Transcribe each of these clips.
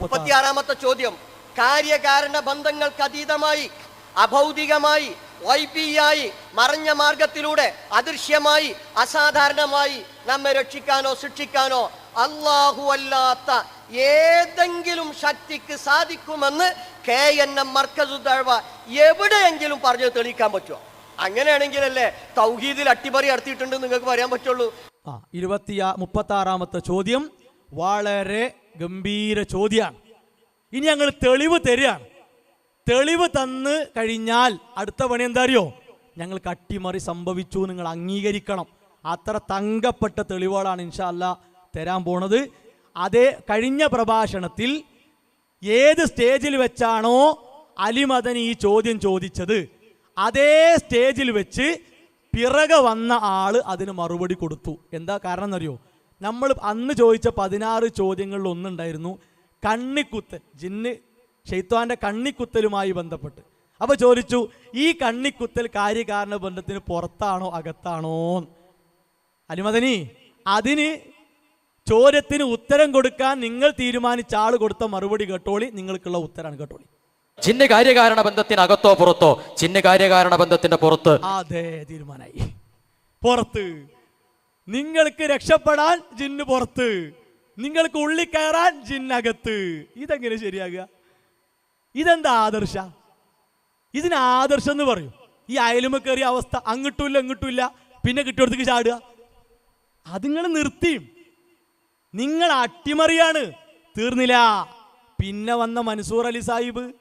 മുപ്പത്തിയാറാമത്തെ ചോദ്യം. കാര്യകാരണ ബന്ധങ്ങൾക്ക് അതീതമായി അഭൗതികമായി വൈപിയായി മറഞ്ഞ മാർഗത്തിലൂടെ അദൃശ്യമായി അസാധാരണമായി നമ്മെ രക്ഷിക്കാനോ ശിക്ഷിക്കാനോ അള്ളാഹു അല്ലാത്ത ഏതെങ്കിലും ശക്തിക്ക് സാധിക്കുമെന്ന് കെ എൻ എം മർക്കസു എവിടെയെങ്കിലും പറഞ്ഞു തെളിയിക്കാൻ പറ്റുമോ അങ്ങനെയാണെങ്കിലല്ലേ തൗഹീദിൽ അട്ടിമറി നടത്തിയിട്ടുണ്ട് നിങ്ങൾക്ക് പറയാൻ പറ്റുള്ളൂ. ആ ഇരുപത്തി മുപ്പത്തി ആറാമത്തെ ചോദ്യം. വളരെ ഗംഭീര ചോദ്യമാണ് ഇനി ഞങ്ങൾ തെളിവ് തരികയാണ്. തെളിവ് തന്ന് കഴിഞ്ഞാൽ അടുത്ത പണി എന്താ അറിയോ ഞങ്ങൾ കട്ടിമറി സംഭവിച്ചു നിങ്ങൾ അംഗീകരിക്കണം. അത്ര തങ്കപ്പെട്ട തെളിവുകളാണ് ഇൻഷാ അല്ല തരാൻ പോണത്. അതേ കഴിഞ്ഞ പ്രഭാഷണത്തിൽ ഏത് സ്റ്റേജിൽ വെച്ചാണോ അലിമദൻ ഈ ചോദ്യം ചോദിച്ചത്. അതേ സ്റ്റേജിൽ വെച്ച് പിറക വന്ന ആൾ അതിന് മറുപടി കൊടുത്തു. എന്താ കാരണം എന്നറിയോ നമ്മൾ അന്ന് ചോദിച്ച പതിനാറ് ചോദ്യങ്ങളിൽ ഒന്നുണ്ടായിരുന്നു. കണ്ണിക്കുത്തൽ ജിന്ന് ഷെയ്ത്വാന്റെ കണ്ണിക്കുത്തലുമായി ബന്ധപ്പെട്ട്. അപ്പോൾ ചോദിച്ചു ഈ കണ്ണിക്കുത്തൽ കാര്യകാരണ ബന്ധത്തിന് പുറത്താണോ അകത്താണോ അലിമദനി അതിന് ചോദ്യത്തിന് ഉത്തരം കൊടുക്കാൻ നിങ്ങൾ തീരുമാനിച്ച ആൾ കൊടുത്ത മറുപടി കേട്ടോളി നിങ്ങൾക്കുള്ള ഉത്തരമാണ് കേട്ടോളി. ചിന്ന കാര്യകാരണ ബന്ധത്തിന് അകത്തോ പുറത്തോ? ചിന്ന കാര്യകാരണ ബന്ധത്തിന്റെ പുറത്ത്? അതെ തീരുമാനായി. പുറത്ത്. നിങ്ങൾക്ക് രക്ഷപ്പെടാൻ ജിന്ന് പുറത്ത്. നിങ്ങൾക്ക് ഉള്ളിൽ കയറാൻ ജിന്നകത്ത്. ഇതെങ്ങനെ ശരിയാകുക? ഇതെന്താ ആദർശ? ഇതിന് ആദർശം എന്ന് പറയും. ഈ അയലുമ കയറിയ അവസ്ഥ അങ്ങോട്ടുമില്ല ഇങ്ങോട്ടുമില്ല. പിന്നെ കിട്ടിയോടത്തേക്ക് ചാടുക. അതുങ്ങൾ നിർത്തിയും. നിങ്ങൾ അട്ടിമറിയാണ്. തീർന്നില്ല. പിന്നെ വന്ന മൻസൂർ അലി സാഹിബ്.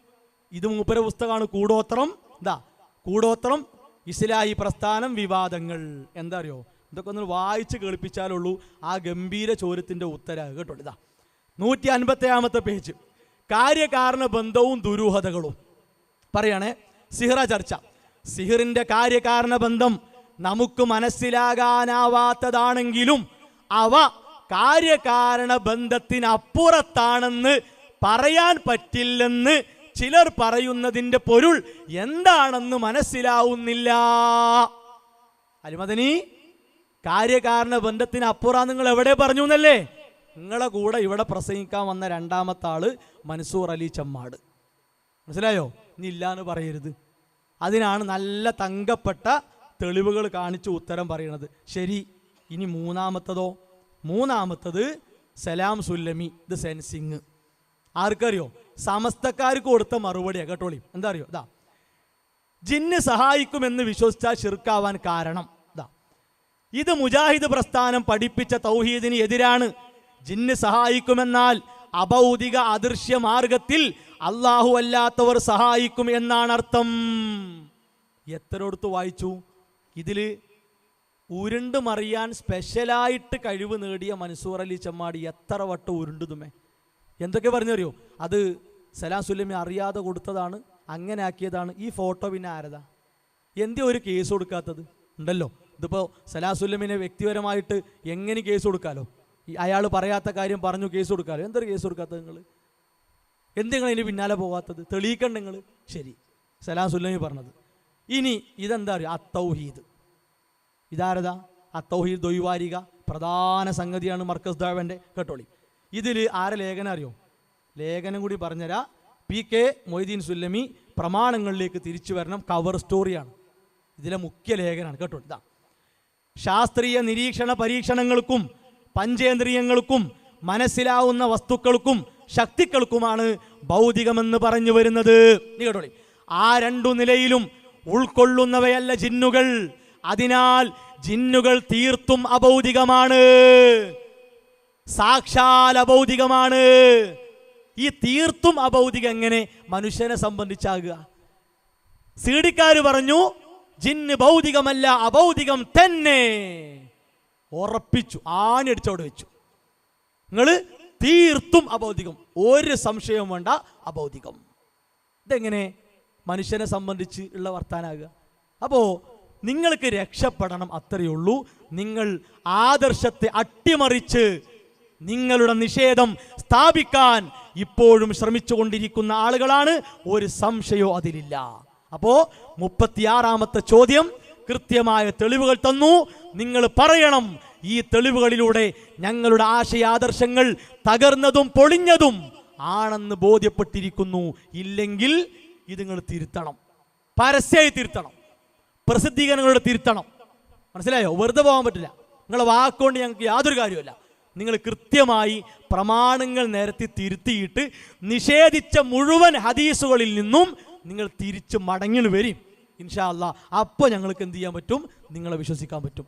ഇത് മൂപ്പര പുസ്തകമാണ്. കൂടോത്രം. എന്താ കൂടോത്രം ഇസ്ലാഹി പ്രസ്ഥാനം വിവാദങ്ങൾ. എന്താ അറിയോ? ഇതൊക്കെ ഒന്ന് വായിച്ച് കേൾപ്പിച്ചാലുള്ളൂ ആ ഗംഭീര ചോദ്യത്തിന്റെ ഉത്തരം. കേട്ടോ ഇതാ. നൂറ്റി അൻപത്തേഴാമത്തെ പേജ്. കാര്യകാരണ ബന്ധവും ദുരൂഹതകളും. പറയണേ സിഹിറ ചർച്ച. സിഹിറിന്റെ കാര്യകാരണ ബന്ധം നമുക്ക് മനസ്സിലാകാനാവാത്തതാണെങ്കിലും അവ കാര്യകാരണ ബന്ധത്തിനപ്പുറത്താണെന്ന് പറയാൻ പറ്റില്ലെന്ന് ചിലർ പറയുന്നതിന്റെ പൊരുൾ എന്താണെന്ന് മനസ്സിലാവുന്നില്ല. അലിമദനി കാര്യകാരണ ബന്ധത്തിന് അപ്പുറം നിങ്ങൾ എവിടെ പറഞ്ഞു എന്നല്ലേ? നിങ്ങളെ കൂടെ ഇവിടെ പ്രസംഗിക്കാൻ വന്ന രണ്ടാമത്തെ ആൾ മൻസൂർ അലി ചമ്മാട്. മനസ്സിലായോ? ഇനി ഇല്ലാന്ന് പറയരുത്. അതിനാണ് നല്ല തങ്കപ്പെട്ട തെളിവുകൾ കാണിച്ച് ഉത്തരം പറയണത്. ശരി ഇനി മൂന്നാമത്തതോ? മൂന്നാമത്തത് സലാം സുല്ലമി ഇത് സെൻസിങ്. ആർക്കറിയോ? സമസ്തക്കാർക്ക് കൊടുത്ത മറുപടിയാണ് കേട്ടോളി? എന്താ അറിയോ ഇതാ. ജിന്ന് സഹായിക്കുമെന്ന് വിശ്വസിച്ചാൽ ഷിർക്കാവാൻ കാരണം. ഇതാ മുജാഹിദ് പ്രസ്ഥാനം പഠിപ്പിച്ച തൗഹീദിന് എതിരാണ്. ജിന്ന് സഹായിക്കുമെന്നാൽ അഭൗതിക അദൃശ്യ മാർഗത്തിൽ അള്ളാഹു അല്ലാത്തവർ സഹായിക്കും എന്നാണ് അർത്ഥം എത്രടുത്ത് വായിച്ചു? ഇതിൽ ഉരുണ്ട് മറിയാൻ സ്പെഷ്യലായിട്ട് കഴിവ് നേടിയ മൻസൂർ അലി ചെമ്മാടി എത്ര വട്ടം ഉരുണ്ടുതുമേ? എന്തൊക്കെ പറഞ്ഞറിയോ? അത് സലാം സുല്ലമി അറിയാതെ കൊടുത്തതാണ് അങ്ങനെ ആക്കിയതാണ്. ഈ ഫോട്ടോ പിന്നെ ആരതാ? എന്തേ ഒരു കേസ് കൊടുക്കാത്തത്? ഉണ്ടല്ലോ. ഇതിപ്പോൾ സലാസുല്ലമിനെ വ്യക്തിപരമായിട്ട് എങ്ങനെ കേസ് കൊടുക്കാലോ? അയാൾ പറയാത്ത കാര്യം പറഞ്ഞു കേസ് കൊടുക്കാലോ? എന്തൊരു കേസ് കൊടുക്കാത്തത് നിങ്ങൾ എന്ത് നിങ്ങൾ ഇനി പിന്നാലെ പോകാത്തത് തെളിയിക്കണ്ട നിങ്ങൾ ശരി. സലാസുല്ലമി പറഞ്ഞത്. ഇനി ഇതെന്താ പറയുക അത്തൗഹീദ്. ഇതാരതാ? അത്തൗഹീദ് ദ്വൈവാരിക പ്രധാന സംഗതിയാണ് മർക്കസ് ദേവന്റെ കേട്ടോളി. ഇതിൽ ആരെ ലേഖനം അറിയോ? ലേഖനം കൂടി പറഞ്ഞുതരാ പി കെ മൊയ്തീൻ സുല്ലമി പ്രമാണങ്ങളിലേക്ക് തിരിച്ചു വരണം കവർ സ്റ്റോറിയാണ് ഇതിലെ മുഖ്യ ലേഖനാണ് കേട്ടോ ഇതാ. ശാസ്ത്രീയ നിരീക്ഷണ പരീക്ഷണങ്ങൾക്കും പഞ്ചേന്ദ്രിയങ്ങൾക്കും മനസ്സിലാവുന്ന വസ്തുക്കൾക്കും ശക്തികൾക്കുമാണ് ഭൗതികമെന്ന് പറഞ്ഞു വരുന്നത്. കേട്ടോളി. ആ രണ്ടു നിലയിലും ഉൾക്കൊള്ളുന്നവയല്ല ജിന്നുകൾ. അതിനാൽ ജിന്നുകൾ തീർത്തും അഭൗതികമാണ്. സാക്ഷാൽ അഭൗതികമാണ്. ഈ തീർത്തും അഭൗതികം എങ്ങനെ മനുഷ്യനെ സംബന്ധിച്ചാകുക? സീഡിക്കാർ പറഞ്ഞു ജിന്ന് ഭൗതികമല്ല അഭൗതികം തന്നെ. ഉറപ്പിച്ചു ആണടിച്ചവിടെ വെച്ചു. നിങ്ങൾ തീർത്തും അഭൗതികം ഒരു സംശയവും വേണ്ട അഭൗതികം. ഇതെങ്ങനെ മനുഷ്യനെ സംബന്ധിച്ച് ഉള്ള വർത്താനാകുക? അപ്പോൾ നിങ്ങൾക്ക് രക്ഷപ്പെടണം അത്രയേ ഉള്ളൂ. നിങ്ങൾ ആദർശത്തെ അട്ടിമറിച്ച് നിങ്ങളുടെ നിഷേധം സ്ഥാപിക്കാൻ ഇപ്പോഴും ശ്രമിച്ചുകൊണ്ടിരിക്കുന്ന ആളുകളാണ്. ഒരു സംശയവും അതിലില്ല. അപ്പോ മുപ്പത്തിയാറാമത്തെ ചോദ്യം കൃത്യമായ തെളിവുകൾ തന്നു. നിങ്ങൾ പറയണം ഈ തെളിവുകളിലൂടെ ഞങ്ങളുടെ ആശയാദർശങ്ങൾ തകർന്നതും പൊളിഞ്ഞതും ആണെന്ന് ബോധ്യപ്പെട്ടിരിക്കുന്നു. ഇല്ലെങ്കിൽ ഇത് നിങ്ങൾ തിരുത്തണം. പരസ്യമായി തിരുത്തണം. പ്രസിദ്ധീകരണങ്ങളുടെ തിരുത്തണം. മനസ്സിലായോ? വെറുതെ പോകാൻ പറ്റില്ല. നിങ്ങളെ വാക്കുകൊണ്ട് ഞങ്ങൾക്ക് യാതൊരു കാര്യമില്ല നിങ്ങൾ കൃത്യമായി പ്രമാണങ്ങൾ നിരത്തി തിരുത്തിയിട്ട് നിഷേധിച്ച മുഴുവൻ ഹദീസുകളിൽ നിന്നും നിങ്ങൾ തിരിച്ച് മടങ്ങി വരും. ഇൻഷാ അല്ലാ. അപ്പോൾ ഞങ്ങൾക്ക് എന്ത് ചെയ്യാൻ പറ്റും? നിങ്ങളെ വിശ്വസിക്കാൻ പറ്റും.